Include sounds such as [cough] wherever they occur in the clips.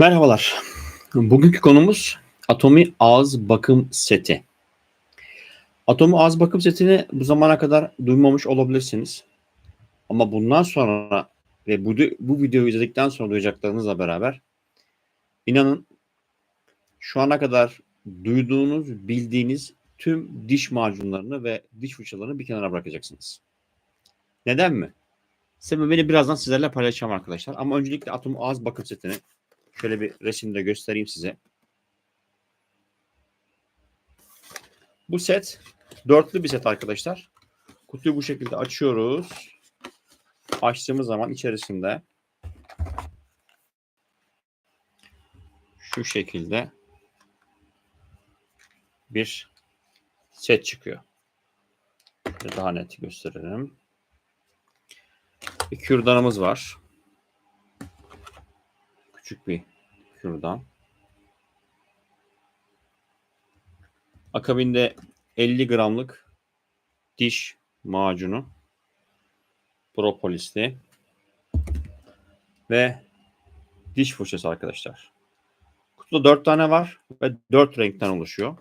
Merhabalar. Bugünkü konumuz Atomi Ağız Bakım Seti. Atomi Ağız Bakım Seti'ni bu zamana kadar duymamış olabilirsiniz. Ama bundan sonra ve bu, bu videoyu izledikten sonra duyacaklarınızla beraber inanın şu ana kadar duyduğunuz, bildiğiniz tüm diş macunlarını ve diş fırçalarını bir kenara bırakacaksınız. Neden mi? Sebebini birazdan sizlerle paylaşacağım arkadaşlar. Ama öncelikle Atomi Ağız Bakım Seti'ni Şöyle bir resimde göstereyim size. Bu set dörtlü bir set arkadaşlar. Kutuyu bu şekilde açıyoruz. Açtığımız zaman içerisinde şu şekilde bir set çıkıyor. Daha net gösterelim. Bir kürdanımız var. Küçük bir kürdan. Akabinde 50 gramlık diş macunu propolisli ve diş fırçası arkadaşlar. Kutuda 4 tane var ve 4 renkten oluşuyor.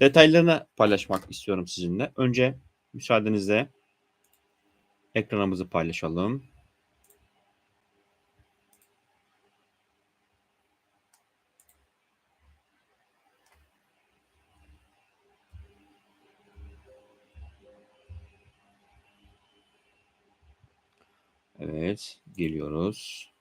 Detaylarını paylaşmak istiyorum sizinle. Önce müsaadenizle ekranımızı paylaşalım. Evet, geliyoruz.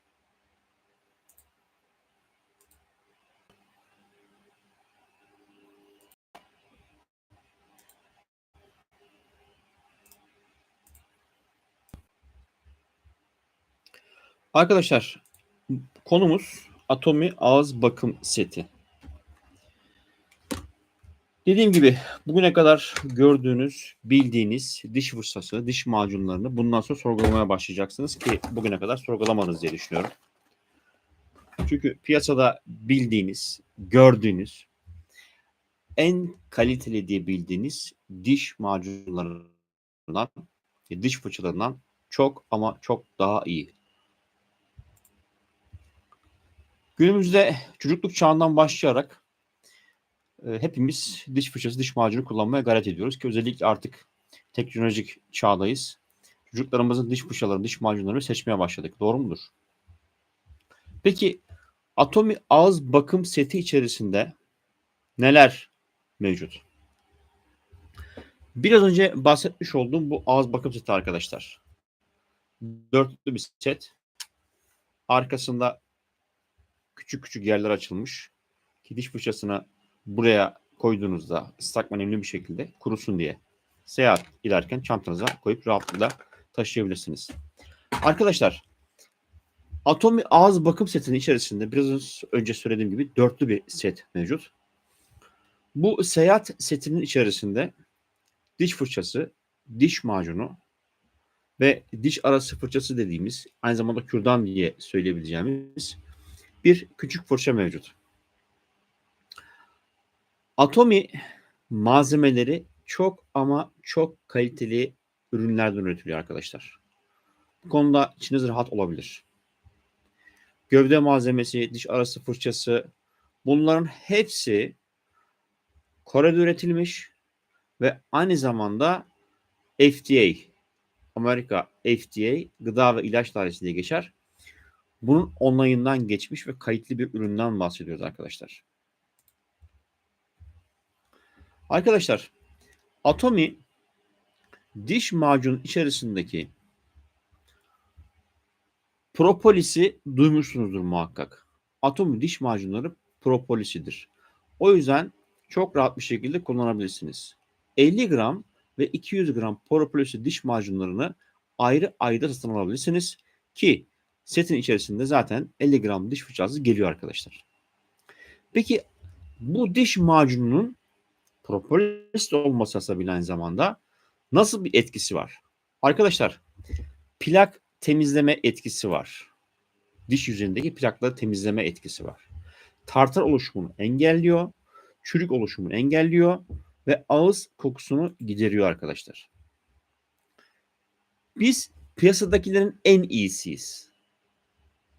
Arkadaşlar, konumuz Atomi Ağız Bakım Seti. Dediğim gibi bugüne kadar gördüğünüz, bildiğiniz diş fırçası, diş macunlarını bundan sonra sorgulamaya başlayacaksınız ki bugüne kadar sorgulamanız diye düşünüyorum. Çünkü piyasada bildiğiniz, gördüğünüz, en kaliteli diye bildiğiniz diş macunlarından, diş fırçalarından çok ama çok daha iyi. Günümüzde çocukluk çağından başlayarak hepimiz diş fırçası, diş macunu kullanmaya gayret ediyoruz ki özellikle artık teknolojik çağdayız. Çocuklarımızın diş fırçalarını, diş macunlarını seçmeye başladık. Doğru mudur? Peki Atomi ağız bakım seti içerisinde neler mevcut? Biraz önce bahsetmiş olduğum bu ağız bakım seti arkadaşlar. Dörtlü bir set. Arkasında küçük küçük yerler açılmış. Ki diş fırçasına buraya koyduğunuzda ıslak nemli bir şekilde kurusun diye seyahat ederken çantanıza koyup rahatlıkla taşıyabilirsiniz. Arkadaşlar Atomi ağız bakım setinin içerisinde biraz önce söylediğim gibi dörtlü bir set mevcut. Bu seyahat setinin içerisinde diş fırçası, diş macunu ve diş arası fırçası dediğimiz aynı zamanda kürdan diye söyleyebileceğimiz bir küçük fırça mevcut. Atomi malzemeleri çok ama çok kaliteli ürünlerden üretiliyor arkadaşlar. Bu konuda içiniz rahat olabilir. Gövde malzemesi, diş arası fırçası bunların hepsi Kore'de üretilmiş ve aynı zamanda FDA, Amerika FDA Gıda ve İlaç Dairesi diye geçer. Bunun onayından geçmiş ve kayıtlı bir üründen bahsediyoruz arkadaşlar. Arkadaşlar Atomi diş macun içerisindeki propolisi duymuşsunuzdur muhakkak. Atomi diş macunları propolisidir. O yüzden çok rahat bir şekilde kullanabilirsiniz. 50 gram ve 200 gram propolisi diş macunlarını ayrı ayrı satın alabilirsiniz ki setin içerisinde zaten 50 gram diş fırçası geliyor arkadaşlar. Peki bu diş macununun propolis olmasa bile aynı zamanda nasıl bir etkisi var? Arkadaşlar plak temizleme etkisi var. Diş yüzeyindeki plakları temizleme etkisi var. Tartar oluşumunu engelliyor, çürük oluşumunu engelliyor ve ağız kokusunu gideriyor arkadaşlar. Biz piyasadakilerin en iyisiyiz.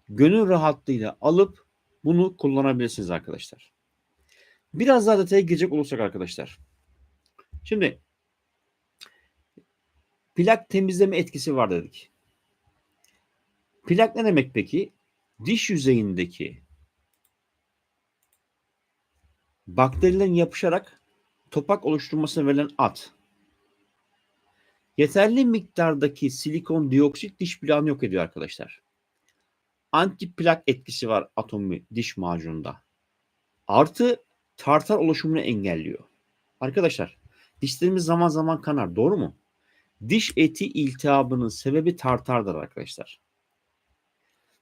Gönül rahatlığıyla alıp bunu kullanabilirsiniz arkadaşlar. Biraz daha detaya girecek olursak arkadaşlar. Şimdi plak temizleme etkisi var dedik. Plak ne demek peki? Diş yüzeyindeki bakterilerin yapışarak topak oluşturmasına verilen ad. Yeterli miktardaki silikon dioksit diş plağını yok ediyor arkadaşlar. Antiplak etkisi var atomi diş macununda. Artı tartar oluşumunu engelliyor. Arkadaşlar dişlerimiz zaman zaman kanar doğru mu? Diş eti iltihabının sebebi tartardır arkadaşlar.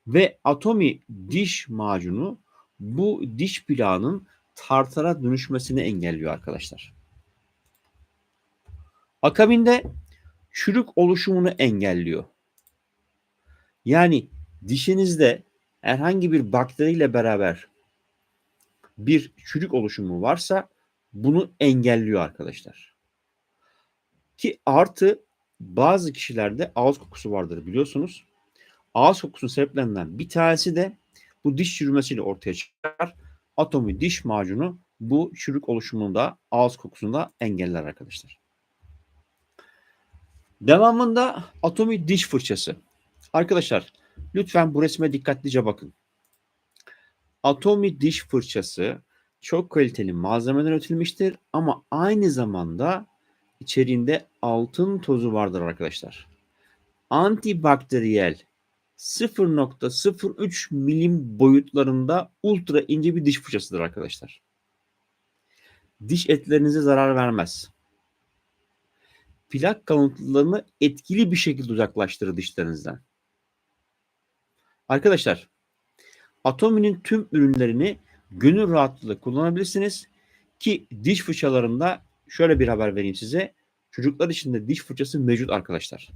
Ve atomi diş macunu bu diş plağının tartara dönüşmesini engelliyor arkadaşlar. Akabinde çürük oluşumunu engelliyor. Yani dişinizde herhangi bir bakteriyle beraber bir çürük oluşumu varsa bunu engelliyor arkadaşlar. Ki artı bazı kişilerde ağız kokusu vardır biliyorsunuz. Ağız kokusunun sebeplerinden bir tanesi de bu diş çürümesiyle ortaya çıkar. Atomi diş macunu bu çürük oluşumunda ağız kokusunda engeller arkadaşlar. Devamında atomi diş fırçası. Arkadaşlar lütfen bu resme dikkatlice bakın. Atomi diş fırçası çok kaliteli malzemeden üretilmiştir ama aynı zamanda içeriğinde altın tozu vardır arkadaşlar. Antibakteriyel 0.03 milim boyutlarında ultra ince bir diş fırçasıdır arkadaşlar. Diş etlerinize zarar vermez. Plak kalıntılarını etkili bir şekilde uzaklaştırır dişlerinizden. Arkadaşlar, Atomi'nin tüm ürünlerini gönül rahatlığıyla kullanabilirsiniz ki diş fırçalarında şöyle bir haber vereyim size. Çocuklar için de diş fırçası mevcut arkadaşlar.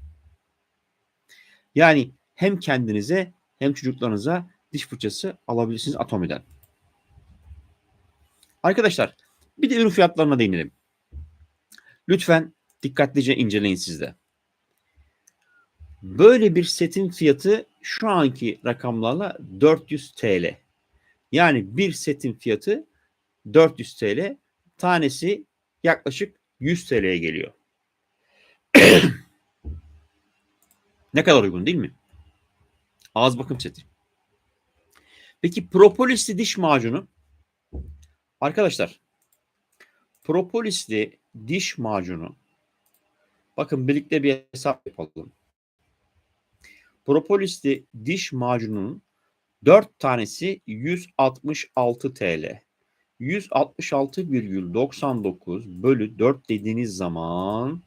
Yani hem kendinize hem çocuklarınıza diş fırçası alabilirsiniz Atomi'den. Arkadaşlar bir de ürün fiyatlarına değinelim. Lütfen dikkatlice inceleyin sizde. Böyle bir setin fiyatı şu anki rakamlarla 400 TL. Yani bir setin fiyatı 400 TL. Tanesi yaklaşık 100 TL'ye geliyor. [clears throat] ne kadar uygun değil mi? Ağız bakım seti. Peki propolisli diş macunu? Arkadaşlar propolisli diş macunu bakın birlikte bir hesap yapalım. Propolisli diş macununun 4 tanesi 166 TL. 166,99 bölü 4 dediğiniz zaman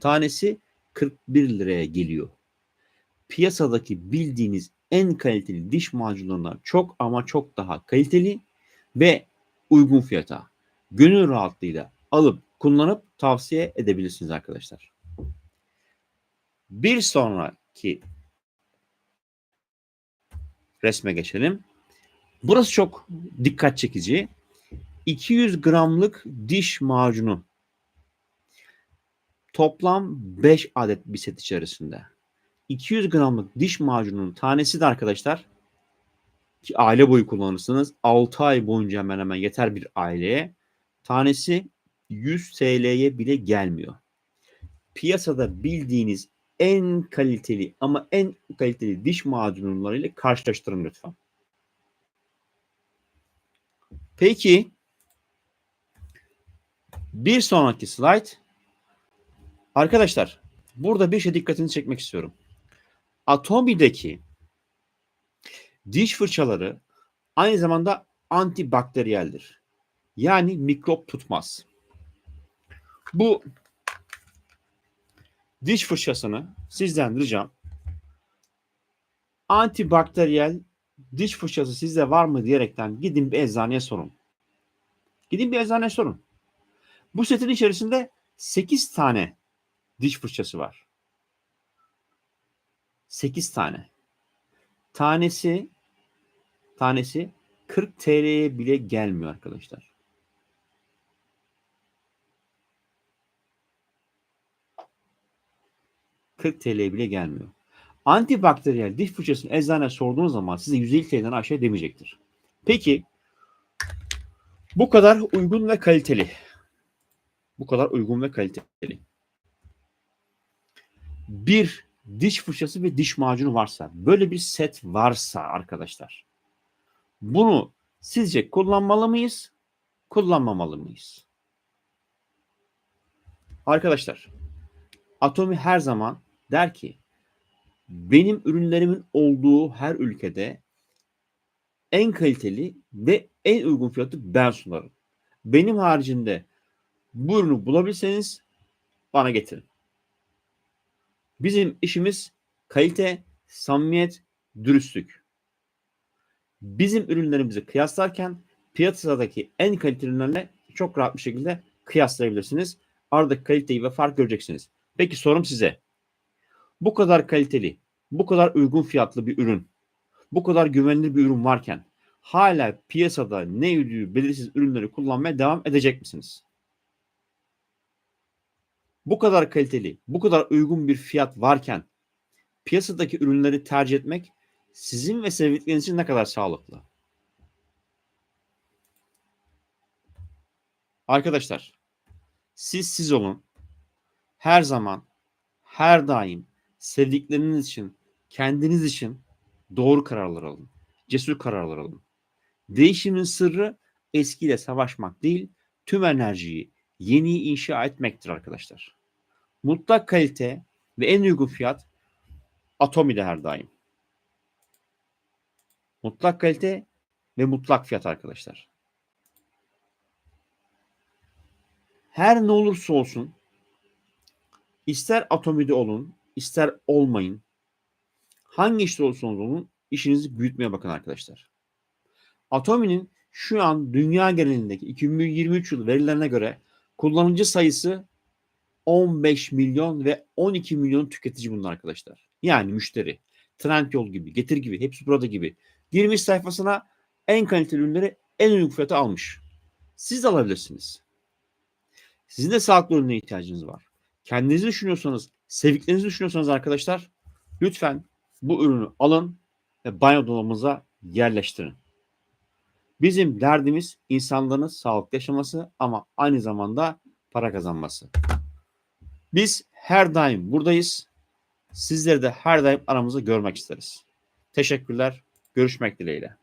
tanesi 41 liraya geliyor. Piyasadaki bildiğiniz en kaliteli diş macunlarından çok ama çok daha kaliteli ve uygun fiyata. Gönül rahatlığıyla alıp kullanıp tavsiye edebilirsiniz arkadaşlar. Bir sonraki resme geçelim. Burası çok dikkat çekici. 200 gramlık diş macunu. Toplam 5 adet bir set içerisinde. 200 gramlık diş macununun tanesi de arkadaşlar ki aile boyu kullanırsınız. 6 ay boyunca hemen hemen yeter bir aileye. Tanesi 100 TL'ye bile gelmiyor. Piyasada bildiğiniz en kaliteli ama en kaliteli diş macunlarıyla karşılaştırın lütfen. Peki bir sonraki slide. Arkadaşlar burada bir şey dikkatini çekmek istiyorum. Atomi'deki diş fırçaları aynı zamanda antibakteriyeldir. Yani mikrop tutmaz. Bu diş fırçasını sizden ricam antibakteriyel diş fırçası sizde var mı diyerekten gidin bir eczaneye sorun. Gidin bir eczaneye sorun. Bu setin içerisinde 8 tane diş fırçası var. 8 tane. Tanesi tanesi 40 TL'ye bile gelmiyor arkadaşlar. ...40 TL bile gelmiyor. Antibakteriyel diş fırçasını eczane sorduğunuz zaman size 150 TL'den aşağı demeyecektir. Peki bu kadar uygun ve kaliteli. Bu kadar uygun ve kaliteli. Bir diş fırçası ve diş macunu varsa, böyle bir set varsa arkadaşlar. Bunu sizce kullanmalı mıyız? Kullanmamalı mıyız? Arkadaşlar, Atomi her zaman der ki benim ürünlerimin olduğu her ülkede en kaliteli ve en uygun fiyatı ben sunarım. Benim haricinde bu ürünü bulabilirseniz bana getirin. Bizim işimiz kalite, samimiyet, dürüstlük. Bizim ürünlerimizi kıyaslarken piyasadaki en kaliteli ürünlerle çok rahat bir şekilde kıyaslayabilirsiniz. Aradaki kaliteyi ve fark göreceksiniz. Peki sorum size. Bu kadar kaliteli, bu kadar uygun fiyatlı bir ürün, bu kadar güvenilir bir ürün varken hala piyasada ne yürüdüğü belirsiz ürünleri kullanmaya devam edecek misiniz? Bu kadar kaliteli, bu kadar uygun bir fiyat varken piyasadaki ürünleri tercih etmek sizin ve sevdikleriniz için ne kadar sağlıklı? Arkadaşlar, siz siz olun. Her zaman, her daim sevdikleriniz için, kendiniz için doğru kararlar alın. Cesur kararlar alın. Değişimin sırrı eskiyle savaşmak değil, tüm enerjiyi yeni inşa etmektir arkadaşlar. Mutlak kalite ve en uygun fiyat Atomi'de her daim. Mutlak kalite ve mutlak fiyat arkadaşlar. Her ne olursa olsun ister Atomi'de olun, ister olmayın. Hangi işte olursanız olun işinizi büyütmeye bakın arkadaşlar. Atomi'nin şu an dünya genelindeki 2023 yılı verilerine göre kullanıcı sayısı 15 milyon ve 12 milyon tüketici bunlar arkadaşlar. Yani müşteri. Trendyol gibi, Getir gibi, hepsi burada gibi. Girmiş sayfasına en kaliteli ürünleri en uygun fiyata almış. Siz de alabilirsiniz. Sizin de sağlıklı ürüne ihtiyacınız var. Kendinizi düşünüyorsanız, sevdiklerinizi düşünüyorsanız arkadaşlar lütfen bu ürünü alın ve banyo dolabınıza yerleştirin. Bizim derdimiz insanların sağlıklı yaşaması ama aynı zamanda para kazanması. Biz her daim buradayız. Sizleri de her daim aramızda görmek isteriz. Teşekkürler. Görüşmek dileğiyle.